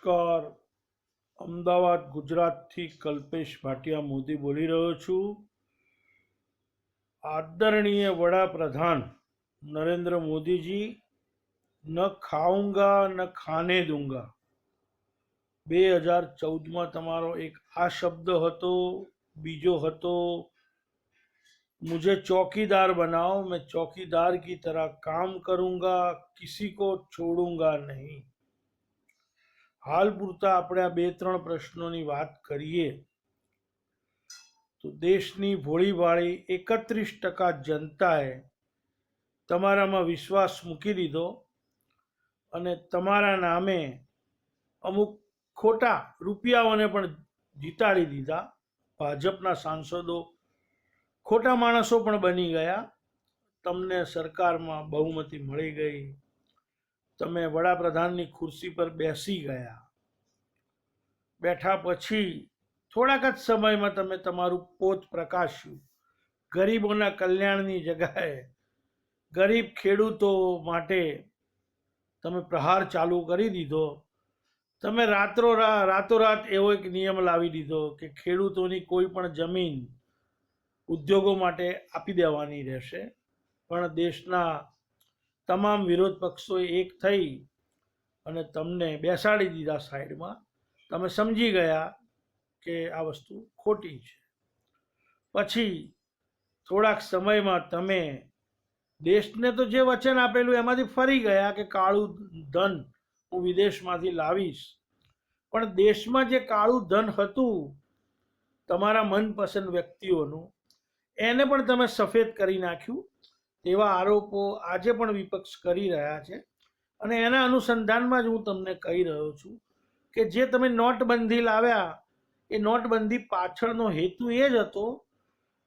નમસ્કાર અમદાવાદ ગુજરાતથી કલ્પેશ ભાટિયા મોદી બોલી રહ્યો છું આદરણીય વડાપ્રધાન નરેન્દ્ર મોદીજી ન ખાઉંગા ન ખાને દૂંગા બે હજાર ચૌદમાં તમારો એક આ શબ્દ હતો બીજો હતો मुझे चौकीदार बनाओ मैं चौकीदार की तरह काम करूंगा किसी को छोड़ूंगा નહીં હાલ પૂરતા આપણે આ બે ત્રણ પ્રશ્નોની વાત કરીએ, તો દેશની ભોળીભાળી એકત્રીસ ટકા જનતાએ તમારામાં વિશ્વાસ મૂકી દીધો અને તમારા નામે અમુક ખોટા રૂપિયાઓને પણ જીતાડી દીધા. ભાજપના સાંસદો ખોટા માણસો પણ બની ગયા. તમને સરકારમાં બહુમતી મળી ગઈ. તમે વડાપ્રધાનની ખુરશી પર બેસી ગયા. બેઠા પછી થોડાક જ સમયમાં તમે તમારું પોત પ્રકાશ્યું. ગરીબોના કલ્યાણની જગાએ, ગરીબ ખેડૂતો માટે તમે પ્રહાર ચાલુ કરી દીધો. તમે રાત્રો રાતોરાત એવો એક નિયમ લાવી દીધો કે ખેડૂતોની કોઈ પણ જમીન ઉદ્યોગો માટે આપી દેવાની રહેશે. પણ દેશના તમામ વિરોધ પક્ષોએ એક થઈ અને તમને બેસાડી દીધા સાઈડમાં. તમે સમજી ગયા કે આ વસ્તુ ખોટી છે. પછી થોડાક સમયમાં તમે દેશને તો જે વચન આપેલું એમાંથી ફરી ગયા કે કાળું ધન હું વિદેશમાંથી લાવીશ. પણ દેશમાં જે કાળું ધન હતું તમારા મનપસંદ વ્યક્તિઓનું, એને પણ તમે સફેદ કરી નાખ્યું. તેવા આરોપો આજે પણ વિપક્ષ કરી રહ્યા છે. અને એના અનુસંધાનમાં જ હું તમને કહી રહ્યો છું કે જે તમે નોટબંધી લાવ્યા, એ નોટબંધી પાછળનો હેતુ એ જ હતો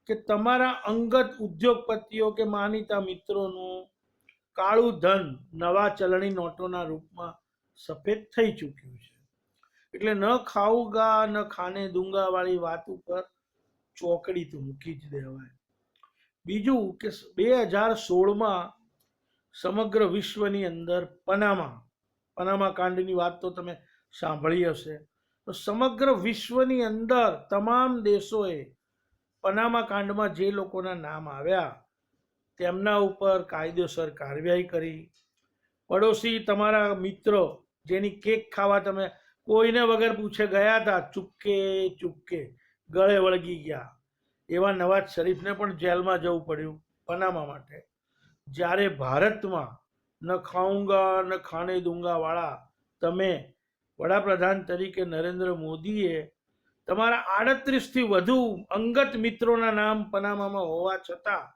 કે તમારા અંગત ઉદ્યોગપતિઓ કે માનીતા મિત્રોનું કાળું ધન નવા ચલણી નોટોના રૂપમાં સફેદ થઈ ચૂક્યું છે. એટલે ન ખાઉગા ન ખાને દૂંગા વાળી વાત ઉપર ચોકડી તો મૂકી જ દેવાય. બીજું કે બે હજાર સોળમાં સમગ્ર વિશ્વની અંદર પનામા પનામા કાંડની વાત તો તમે સાંભળી હશે. તો સમગ્ર વિશ્વની અંદર તમામ દેશોએ પનામા કાંડમાં જે લોકોના નામ આવ્યા, તેમના ઉપર કાયદેસર કાર્યવાહી કરી. પડોશી તમારા મિત્રો જેની કેક ખાવા તમે કોઈને વગર પૂછે ગયા હતા, ચૂપકે ચૂપકે ગળે વળગી ગયા. એવા નવાજ શરીફને પણ જેલમાં જવું પડ્યું પનામા માટે. જ્યારે ભારતમાં ન ખાઉંગા, ન ખાને દુંગા વાળા તમે વડાપ્રધાન તરીકે નરેન્દ્ર મોદીએ તમારા આડત્રીસથી વધુ અંગત મિત્રોના નામ પનામામાં હોવા છતાં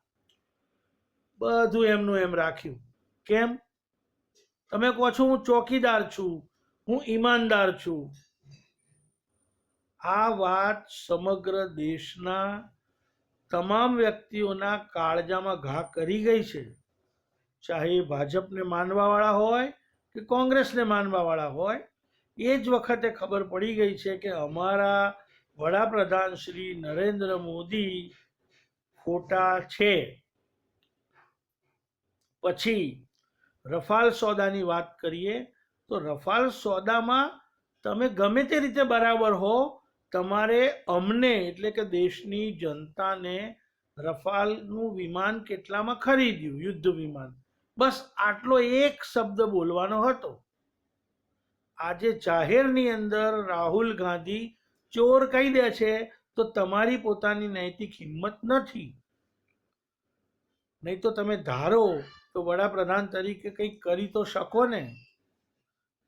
બધું એમનું એમ રાખ્યું. કેમ? તમે કહો છો હું ચોકીદાર છું, હું ઈમાનદાર છું. આ વાત સમગ્ર દેશના તમામ વ્યક્તિઓના કાળજામાં ઘા કરી ગઈ છે. ચાહે એ ભાજપને માનવાવાળા હોય કે કોંગ્રેસને માનવાવાળા હોય, એ જ વખતે ખબર પડી ગઈ છે કે અમારા વડાપ્રધાન શ્રી નરેન્દ્ર મોદી ખોટા છે. પછી રફાલ સોદાની વાત કરીએ, તો રફાલ સોદામાં તમે ગમે તે રીતે બરાબર હો તમારે અમને, એટલે કે દેશની જનતાને રફાલનું વિમાન કેટલામાં ખરીદ્યું? યુદ્ધ વિમાન. બસ આટલો એક શબ્દ બોલવાનો હતો. આજે જાહેરની અંદર રાહુલ ગાંધી ચોર કહી દે છે, તો તમારી પોતાની નૈતિક હિંમત નથી. નહીં તો તમે ધારો તો વડાપ્રધાન તરીકે કંઈક કરી તો શકો ને.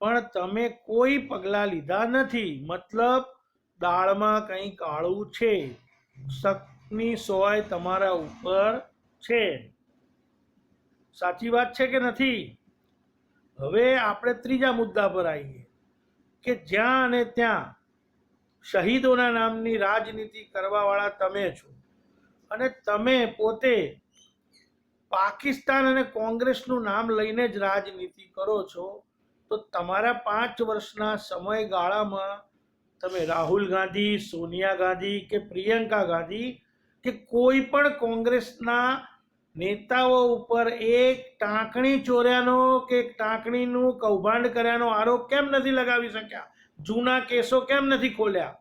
પણ તમે કોઈ પગલાં લીધા નથી. મતલબ દાળમાં કંઈ કાળું છે? શકની સોય તમારા ઉપર છે. સાચી વાત છે કે નથી? હવે આપણે ત્રીજા મુદ્દા પર આવીએ કે જ્યાં અને ત્યાં શહીદોના નામની રાજનીતિ કરવાવાળા તમે છો અને તમે પોતે પાકિસ્તાન અને કોંગ્રેસનું નામ લઈને જ રાજનીતિ કરો છો, તો તમારા પાંચ વર્ષના સમયગાળામાં તમે રાહુલ ગાંધી, સોનિયા ગાંધી કે પ્રિયંકા ગાંધી કે કોઈ પણ કોંગ્રેસના નેતાઓ ઉપર એક ટાંકણી ચોર્યાનો કે એક ટાંકણીનું કૌભાંડ કર્યાનો આરોપ કેમ નથી લગાવી શક્યા? જૂના કેસો કેમ નથી ખોલ્યા?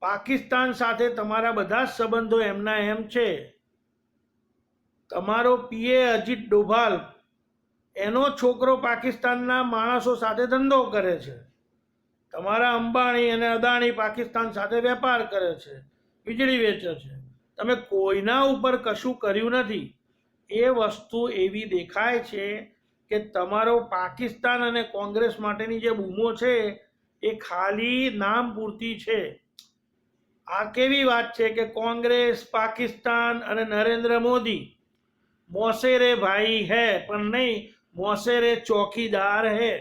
પાકિસ્તાન સાથે તમારા બધા જ સંબંધો એમના એમ છે. તમારો પીએ અજીત ડોભાલ એનો છોકરો પાકિસ્તાનના માણસો સાથે ધંધો કરે છે. તમારા અંબાણી અને અદાણી પાકિસ્તાન સાથે વેપાર કરે છે, વીજળી વેચે છે. તમે કોઈના ઉપર કશું કર્યું નથી. એ વસ્તુ એવી દેખાય છે કે તમારો પાકિસ્તાન અને કોંગ્રેસ માટેની જે બૂમો છે, એ ખાલી નામ પૂરતી છે. આ કેવી વાત છે કે કોંગ્રેસ, પાકિસ્તાન અને નરેન્દ્ર મોદી મોસેરે ભાઈ હે, પણ નહીં મોસેરે ચોકીદાર હે.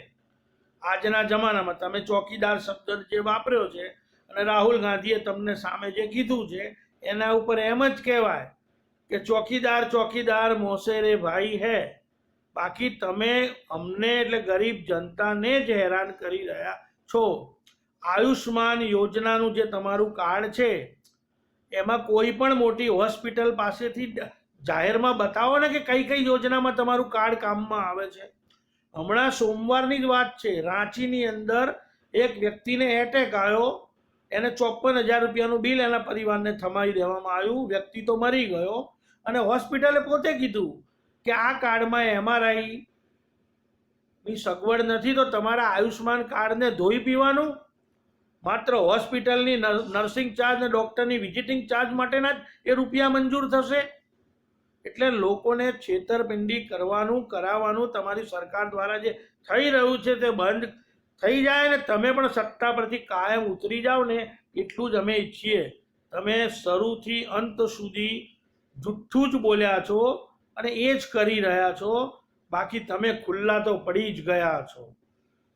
આજના જમાનામાં તમે ચોકીદાર શબ્દ જે વાપર્યો છે અને રાહુલ ગાંધીએ તમને સામે જે કીધું છે, એના ઉપર એમ જ કહેવાય કે ચોકીદાર ચોકીદાર, મોસેરે ભાઈ હે. બાકી તમે અમને એટલે ગરીબ જનતાને જ હેરાન કરી રહ્યા છો. આયુષ્માન યોજનાનું જે તમારું કાર્ડ છે, એમાં કોઈ પણ મોટી હોસ્પિટલ પાસેથી જાહેરમાં બતાવો ને કે કઈ કઈ યોજનામાં તમારું કાર્ડ કામમાં આવે છે? હમણાં સોમવારની જ વાત છે. રાંચીની અંદર એક વ્યક્તિને એટેક આવ્યો. એને ચોપન હજાર રૂપિયાનું બિલ એના પરિવારને થમાવી દેવામાં આવ્યું. વ્યક્તિ તો મરી ગયો. અને હોસ્પિટલે પોતે કીધું કે આ કાર્ડમાં એમઆરઆઈ ની સગવડ નથી, તો તમારા આયુષ્માન કાર્ડને ધોઈ પીવાનું? માત્ર હોસ્પિટલની નર- નર્સિંગ ચાર્જ અને ડૉક્ટરની વિઝિટિંગ ચાર્જ માટેના જ એ રૂપિયા મંજૂર થશે? એટલે લોકોને છેતરપિંડી કરવાનું, કરાવવાનું તમારી સરકાર દ્વારા જે થઈ રહ્યું છે તે બંધ થઈ જાય ને તમે પણ સત્તા પરથી કાયમ ઉતરી જાઓ ને એટલું જ અમે ઈચ્છીએ. તમે શરૂથી અંત સુધી જુઠ્ઠું જ બોલ્યા છો અને એ જ કરી રહ્યા છો. બાકી તમે ખુલ્લા તો પડી જ ગયા છો.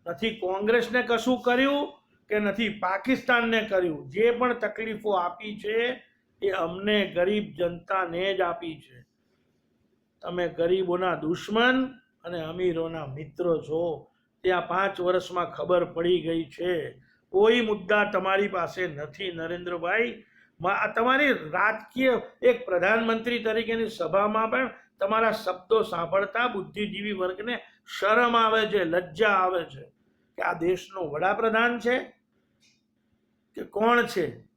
નથી કોંગ્રેસને કશું કર્યું કે નથી પાકિસ્તાનને કર્યું? જે પણ તકલીફો આપી છે એ અમને ગરીબ જનતાને જ આપી છે. તમે ગરીબોના દુશ્મન અને અમીરોના મિત્રો છો. તે આ પાંચ વર્ષમાં ખબર પડી ગઈ છે. કોઈ મુદ્દા તમારી પાસે નથી નરેન્દ્રભાઈ. તમારી રાજકીય એક પ્રધાનમંત્રી તરીકેની સભામાં પણ તમારા શબ્દો સાંભળતા બુદ્ધિજીવી વર્ગને શરમ આવે છે, લજ્જા આવે છે. કે આ દેશનો વડાપ્રધાન છે? કે કોણ છે?